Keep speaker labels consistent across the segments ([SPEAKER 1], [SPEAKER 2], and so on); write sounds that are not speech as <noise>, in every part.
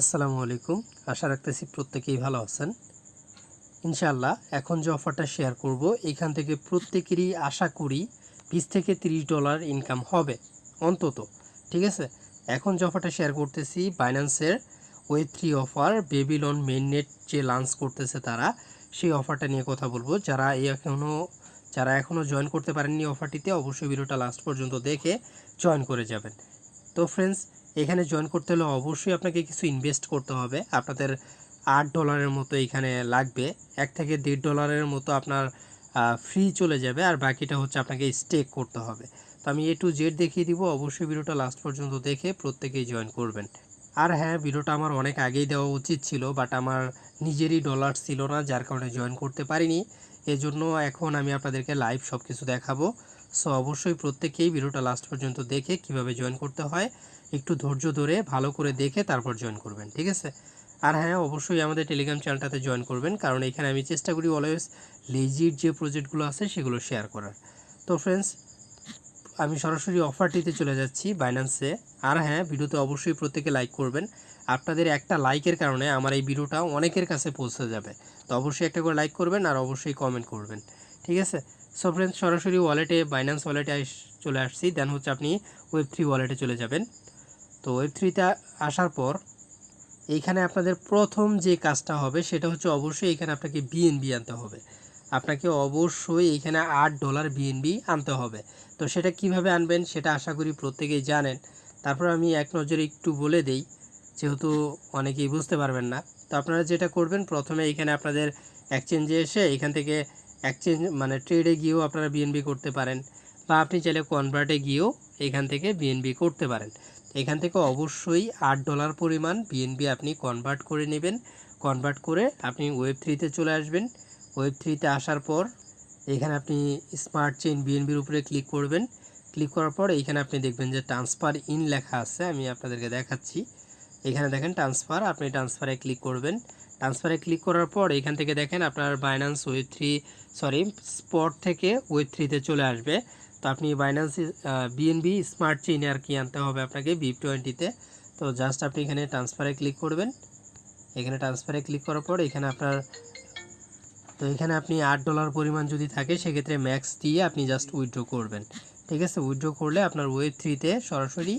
[SPEAKER 1] আসসালামু আলাইকুম। আশা রাখতেছি প্রত্যেকেই ভালো আছেন। ইনশাআল্লাহ, এখন যে অফারটা শেয়ার করব, এখান থেকে প্রত্যেকেরই আশা করি বিশ থেকে তিরিশ ডলার ইনকাম হবে, অন্তত। ঠিক আছে? এখন যে অফারটা শেয়ার করতেছি বাইন্যান্সের web three offer Babylon main net যে লঞ্চ করতেছে তারা, সেই অফারটা নিয়ে কথা বলব। যারা এখনও যারা এখনও জয়েন করতে পারেননি অফারটিতে অবশ্যই ভিডিওটা লাস্ট পর্যন্ত দেখে জয়েন করে যাবেন। তো ফ্রেন্ডস এখানে জয়েন করতে হলে অবশ্যই আপনাকে কিছু ইনভেস্ট করতে হবে। আপনাদের আট ডলারের মতো এখানে লাগবে। এক থেকে দেড় ডলারের মতো আপনার ফ্রি চলে যাবে আর বাকিটা হচ্ছে আপনাকে স্টেক করতে হবে। তো আমি এ টু জেড দেখিয়ে দিব। অবশ্যই ভিডিওটা লাস্ট পর্যন্ত দেখে প্রত্যেকেই জয়েন করবেন। আর হ্যাঁ ভিডিওটা আমার অনেক আগেই দেওয়া উচিত ছিল বাট আমার নিজেরই ডলার ছিল না, যার কারণে জয়েন করতে পারিনি। এজন্য এখন আমি আপনাদেরকে লাইভ সব কিছু দেখাবো। সো অবশ্যই প্রত্যেকেই ভিডিওটা লাস্ট পর্যন্ত দেখে কীভাবে জয়েন করতে হয়, একটু ধৈর্য ধরে ভালো করে দেখে তারপর জয়েন করবেন, ঠিক আছে? আর হ্যাঁ অবশ্যই আমাদের টেলিগ্রাম চ্যানেলটাতে জয়েন করবেন, কারণ এখানে আমি চেষ্টা করি অলওয়েজ লেজির যে প্রজেক্টগুলো আছে সেগুলো শেয়ার করার। তো ফ্রেন্ডস আমি সরাসরি অফারটিতে চলে যাচ্ছি বাইন্যান্সে আর হ্যাঁ ভিডিওতে অবশ্যই প্রত্যেকে লাইক করবেন। আপনাদের একটা লাইকের কারণে আমার এই ভিডিওটা অনেকের কাছে পৌঁছে যাবে। তো অবশ্যই একটা করে লাইক করবেন আর অবশ্যই কমেন্ট করবেন, ঠিক আছে? সো ফ্রেন্ডস সরাসরি ওয়ালেটে বাইন্যান্স ওয়ালেটে চলে আসছি। দেন হচ্ছে আপনি ওয়েব থ্রি ওয়ালেটে চলে যাবেন। তো ওয়েব থ্রিতে আসার পর, এইখানে আপনাদের প্রথম যে কাজটা হবে, সেটা হচ্ছে অবশ্যই এখানে আপনাকে বিএনবি আনতে হবে। আপনাকে অবশ্যই এখানে আট ডলার বিএনবি আনতে হবে। তো সেটা কীভাবে আনবেন, সেটা আশা করি প্রত্যেকেই জানেন। তারপর আমি এক নজরে একটু বলে দেই, যেহেতু অনেকেই বুঝতে পারবেন না। তো আপনারা যেটা করবেন, প্রথমে এখানে আপনাদের এক্সচেঞ্জে এসে এখান থেকে এক্সচেঞ্জ মানে ট্রেডে গিয়েও আপনারা বিএনবি করতে পারেন বা আপনি চাইলে কনভার্টে গিয়েও এখান থেকে বিএনবি করতে পারেন। এখান থেকে অবশ্যই আট ডলার পরিমাণ বিএনবি আপনি কনভার্ট করে নেবেন। কনভার্ট করে আপনি ওয়েব থ্রিতে চলে আসবেন। ওয়েব থ্রিতে আসার পর এখানে আপনি স্মার্ট চেইন বিএনবির উপরে ক্লিক করবেন। ক্লিক করার পর এইখানে আপনি দেখবেন যে ট্রান্সফার ইন লেখা আছে, আমি আপনাদেরকে দেখাচ্ছি। এখানে দেখেন ট্রান্সফার আপনি ট্রান্সফারে ক্লিক করবেন। ট্রান্সফারে ক্লিক করার পর এখান থেকে দেখেন আপনার Binance web three sorry spot থেকে ওয়েব থ্রিতে চলে আসবে। তো আপনি বাইন্যান্স বিএনবি স্মার্ট চেইনে আর কি আনতে হবে আপনাকে বি টোয়েন্টিতে তো। জাস্ট আপনি এখানে ট্রান্সফারে ক্লিক করবেন। এখানে ট্রান্সফারে ক্লিক করার পর এখানে আপনার, তো এখানে আপনি আট ডলার পরিমাণ যদি থাকে, সেক্ষেত্রে ম্যাক্স দিয়ে আপনি জাস্ট উইথড্র করবেন। ঠিক আছে? উইথড্র করলে আপনার ওয়েব থ্রিতে সরাসরি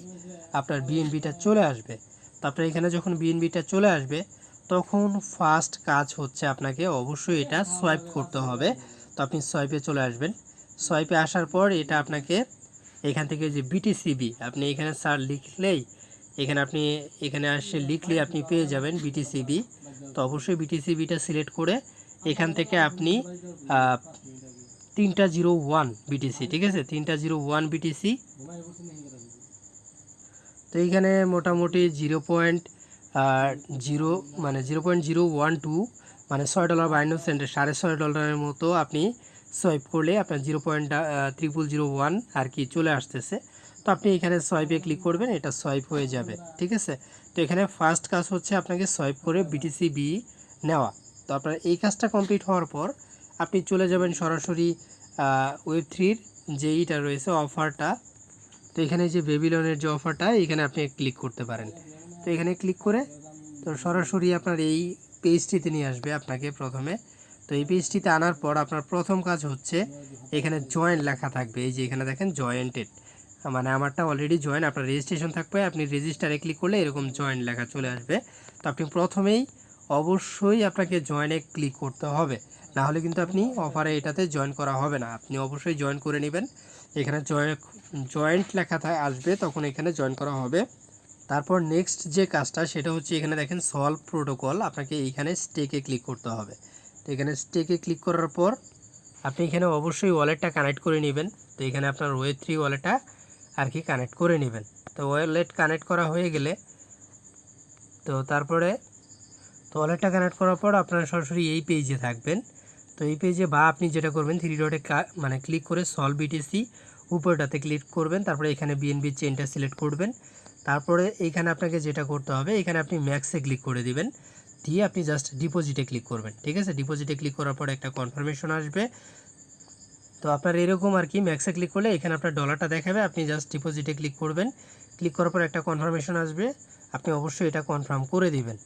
[SPEAKER 1] আপনার বিএনবিটা চলে আসবে। তো আপনার এখানে যখন বিএনবিটা চলে আসবে তখন ফার্স্ট কাজ হচ্ছে আপনাকে অবশ্যই এটা সোয়াইপ করতে হবে। তো আপনি সোয়াইপে চলে আসবেন। সোয়াইপে আসার পর এটা আপনাকে এখান থেকে যে বিটিসিবি আপনি এখানে স্যার লিখলেই এখানে আপনি, এখানে আসে লিখলেই আপনি পেয়ে যাবেন বিটিসিবি তো অবশ্যই বিটিসিবিটা সিলেক্ট করে এখান থেকে আপনি তিনটা জিরো ওয়ান বিটিসি ঠিক আছে? তিনটা জিরো ওয়ান বিটিসি তো এইখানে মোটামুটি জিরো পয়েন্ট জিরো মানে zero point zero one two মানে ছয় ডলার বায়ান্ন সেন্টের সাড়ে ছয় ডলারের মতো আপনি সোয়াইপ করলে আপনার zero point triple zero one আর কি চলে আসতেছে। তো আপনি এখানে সোয়াইপে ক্লিক করবেন, এটা সোয়াইপ হয়ে যাবে, ঠিক আছে? তো এখানে ফার্স্ট কাজ হচ্ছে আপনাকে সোয়াইপ করে বিটিসি বি নেওয়া। তো আপনার এই কাজটা কমপ্লিট হওয়ার পর আপনি চলে যাবেন সরাসরি ওয়েব থ্রির যে ইটা রয়েছে অফারটা তো এখানে যে বেবিলনের যে অফারটা এখানে আপনি ক্লিক করতে পারেন। তো এখানে ক্লিক করে তো সরাসরি আপনার এই পেজটিতে নিয়ে আসবে আপনাকে প্রথমে। তো এই পেজটিতে আনার পর আপনার প্রথম কাজ হচ্ছে এখানে জয়েন্ট লেখা থাকবে। এই যে এখানে দেখেন জয়েন্টেড মানে আমারটা অলরেডি জয়েন আপনার রেজিস্ট্রেশন থাকবে, আপনি রেজিস্টারে ক্লিক করলে এরকম জয়েন্ট লেখা চলে আসবে। তো আপনি প্রথমেই অবশ্যই আপনাকে জয়েনে ক্লিক করতে হবে। না হলে কিন্তু আপনি অফারে এটাতে জয়েন করা হবে না। আপনি অবশ্যই জয়েন করে নেবেন। এখানে জয়েন্ট লেখা আসবে, তখন এখানে জয়েন করা হবে। তারপর নেক্সট যে কাজটা, সেটা হচ্ছে এখানে দেখেন সলভ প্রোটোকল আপনাকে এইখানে স্টেকে ক্লিক করতে হবে। তো এখানে স্টেকে ক্লিক করার পর, আপনি এখানে অবশ্যই ওয়ালেটটা কানেক্ট করে নেবেন। তো এখানে আপনার ওয়ে থ্রি ওয়ালেটটা আর কি কানেক্ট করে নেবেন। তো ওয়ালেট কানেক্ট করা হয়ে গেলে, তো তারপরে, তো ওয়ালেটটা কানেক্ট করার পর আপনারা সরাসরি এই পেজে থাকবেন। তো এই পেজে বা আপনি যেটা করবেন থ্রি ডটে মানে ক্লিক করে সলভ বিটিসি উপরটাতে ক্লিক করবেন। তারপরে এখানে বিএনবি চেনটা সিলেক্ট করবেন। তারপরে এইখানে আপনাকে যেটা করতে হবে এখানে আপনি ম্যাক্সে ক্লিক করে দিবেন। দিয়ে আপনি জাস্ট ডিপোজিটে ক্লিক করবেন, ঠিক আছে? ডিপোজিটে ক্লিক করার পর একটা কনফার্মেশন আসবে। তো আপনার এরকম আর কি ম্যাক্সে ক্লিক করলে এখানে আপনার ডলারটা দেখাবে, আপনি জাস্ট ডিপোজিটে ক্লিক করবেন। ক্লিক করার পর একটা কনফার্মেশন আসবে, আপনি অবশ্যই এটা কনফার্ম করে দিবেন।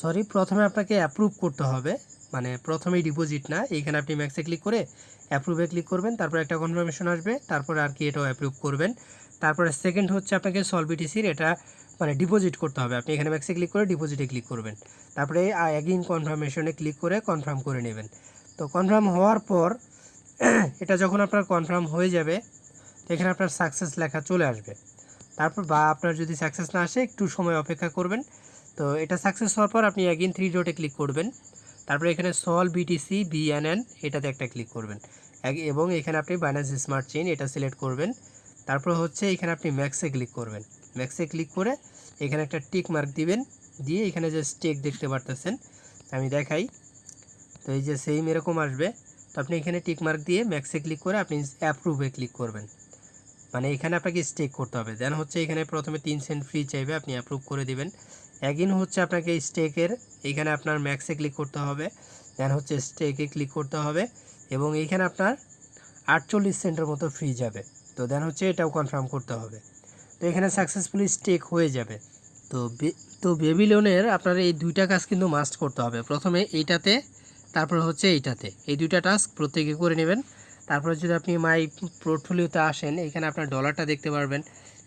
[SPEAKER 1] সরি প্রথমে আপনাকে অ্যাপ্রুভ করতে হবে মানে প্রথমেই ডিপোজিট না, এইখানে আপনি ম্যাক্সে ক্লিক করে অ্যাপ্রুভে ক্লিক করবেন, তারপর একটা কনফার্মেশন আসবে, তারপরে আর কি এটাও অ্যাপ্রুভ করবেন। তারপরে সেকেন্ড হচ্ছে আপনাকে সলবিটিসির এটা মানে ডিপোজিট করতে হবে। আপনি এখানে ম্যাক্সে ক্লিক করে ডিপোজিটে ক্লিক করবেন। তারপরে অ্যাগিন কনফার্মেশনে ক্লিক করে কনফার্ম করে নেবেন। তো কনফার্ম হওয়ার পর <clears throat> এটা যখন আপনার কনফার্ম হয়ে যাবে, তো এখানে আপনার সাকসেস লেখা চলে আসবে। তারপর বা আপনার যদি সাকসেস না আসে, একটু সময় অপেক্ষা করবেন। তো এটা সাকসেস হওয়ার পর আপনি অ্যাগিন থ্রি ডটে ক্লিক করবেন। তারপরে এখানে সল বিটিসি বিএনএন এটাতে একটা ক্লিক করবেন। এবং এখানে আপনি বাইন্যান্স স্মার্ট চেইন এটা সিলেক্ট করবেন। তারপর হচ্ছে এখানে আপনি ম্যাক্সে ক্লিক করবেন। ম্যাক্সে ক্লিক করে এখানে একটা টিক মার্ক দিবেন। দিয়ে এখানে যে স্টেক দেখতে পারতেছেন। আমি দেখাই। তো এই যে সেম এরকম আসবে। তো আপনি এখানে টিক মার্ক দিয়ে ম্যাক্সে ক্লিক করে আপনি অ্যাপ্রুভে ক্লিক করবেন। মানে এখানে আপনাকে স্টেক করতে হবে। দেন হচ্ছে এখানে প্রথমে তিন সেন্ট ফ্রি চাইবে, আপনি অ্যাপ্রুভ করে দিবেন। অ্যাগিন হচ্ছে আপনাকে স্টেকের এখানে আপনার ম্যাক্সে ক্লিক করতে হবে। দেন হচ্ছে স্টেকে ক্লিক করতে হবে। এবং এইখানে আপনার আটচল্লিশ সেন্টের মতো ফ্রি যাবে। তো দেন হচ্ছে এটাও কনফার্ম করতে হবে। তো এখানে সাকসেসফুলি স্টেক হয়ে যাবে। তো তো বেবি লোনের আপনার এই দুইটা কাজ কিন্তু মাস্ট করতে হবে। প্রথমে এইটাতে, তারপর হচ্ছে এইটাতে। এই দুইটা টাস্ক প্রত্যেকে করে নেবেন। তারপরে যদি আপনি মাই পোর্টফোলিওতে আসেন, এখানে আপনার ডলারটা দেখতে পারবেন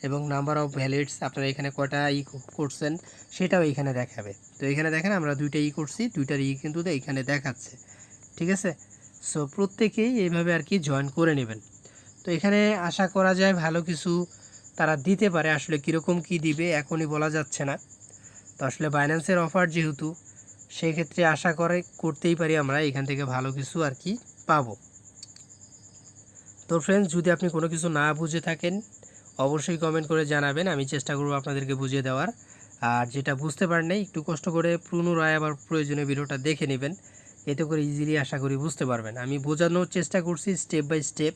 [SPEAKER 1] এবং নাম্বার অফ ভ্যালিডস আপনারা এখানে কটা ই করছেন, সেটাও এখানে দেখাবে। তো এখানে দেখেন আমরা দুইটা ই করছি, দুইটার ই কিন্তু এইখানে দেখাচ্ছে। ঠিক আছে? সো প্রত্যেকেই এইভাবে আর কি জয়েন করে নেবেন। তো এখানে আশা করা যায় ভালো কিছু তারা দিতে পারে। আসলে কীরকম কি দিবে এখনই বলা যাচ্ছে না। তো আসলে বাইন্যান্সের অফার যেহেতু, সেই ক্ষেত্রে আশা করে, করতেই পারি আমরা এখান থেকে ভালো কিছু আর কি পাবো। তো ফ্রেন্ডস যদি আপনি কোনো কিছু না বুঝে থাকেন, অবশ্যই কমেন্ট করে জানাবেন। আমি চেষ্টা করব আপনাদেরকে বুঝিয়ে দেওয়ার। আর যেটা বুঝতে পারেন একটু কষ্ট করে পুনরায় আবার প্রয়োজনীয় ভিডিওটা দেখে নেবেন। এতে করে ইজিলি আশা করি বুঝতে পারবেন। আমি বোঝানোর চেষ্টা করছি স্টেপ বাই স্টেপ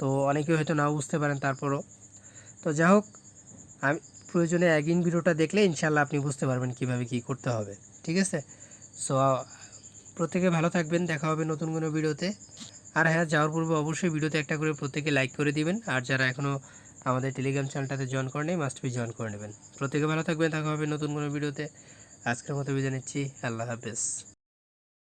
[SPEAKER 1] তো অনেকে হয়তো নাও বুঝতে পারেন তারপরও। তো যাই হোক, আমি প্রয়োজনে অ্যাগিন ভিডিওটা দেখলে ইনশাল্লাহ আপনি বুঝতে পারবেন কীভাবে কি করতে হবে। ঠিক আছে? সো প্রত্যেকে ভালো থাকবেন, দেখা হবে নতুন কোনো ভিডিওতে। আর হ্যাঁ যাওয়ার পূর্বে অবশ্যই ভিডিওতে একটা করে প্রত্যেকে লাইক করে দিবেন। আর যারা এখনও আমাদের টেলিগ্রাম চ্যানেলটাতে জয়েন করে নেই মাস্ট বি জয়েন করে নেবেন। প্রত্যেকে ভালো থাকবেন, দেখা হবে নতুন কোনো ভিডিওতে। আজকের মতো বিদায় নিচ্ছি। আল্লাহ হাফেজ।